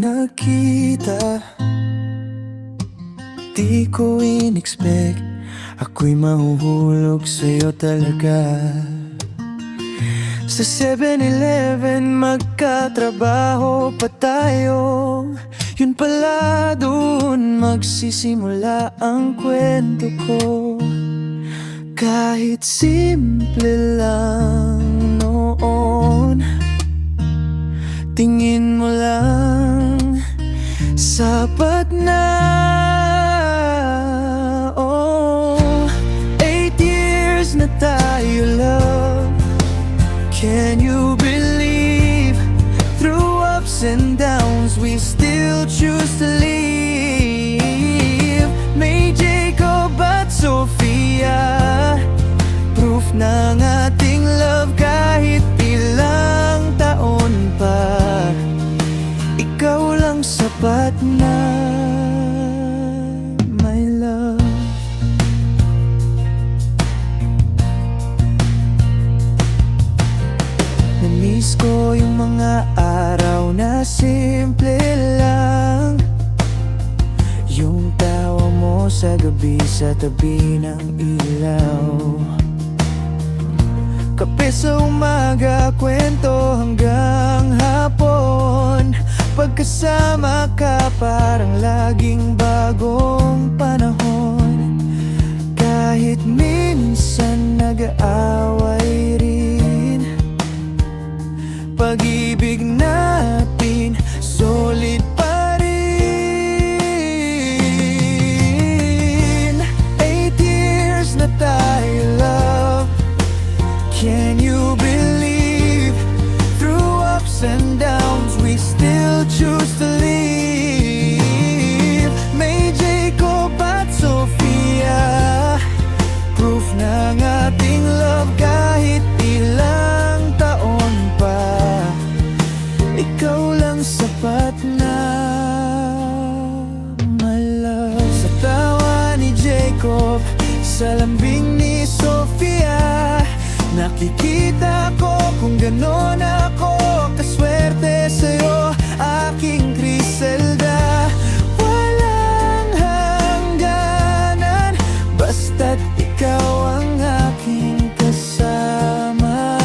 nagkita Di ko in-expect Ako'y mahuhulog sa'yo talaga. Sa 7-Eleven magkatrabaho pa tayo. Yun pala doon magsisimula ang kwento ko. Kahit simple lang Tingin mo lang Sapat na. Oh Eight years na tayo love. Can you believe? Through ups and downs We still choose to leave May Jacob at Sophia Proof ng ating sapat na My love. Namiss ko yung mga araw na simple lang. Yung tawa mo sa gabi sa tabi ng ilaw. Kape sa umaga, kwento hanggang Pagkasama ka parang laging bagong panahon. Kahit minsan nag-aaway rin. Pag-ibig Jacob Sa lambing ni Sofia. Nakikita ko kung ganon ako Kaswerte sa'yo aking Griselda. Walang hangganan Basta't ikaw ang aking kasama.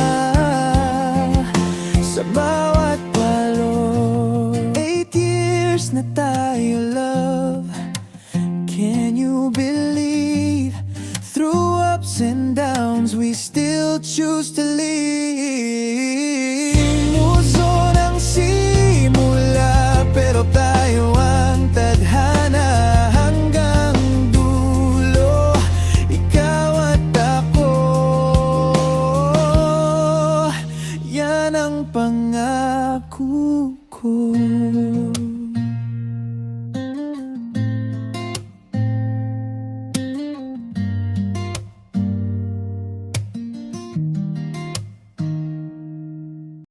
Sa bawat palo Eight years na tayo love Sometimes we still choose to leave. Muso ng simula pero tayo ang tadhana Hanggang dulo, ikaw at ako Yan ang pangako ko.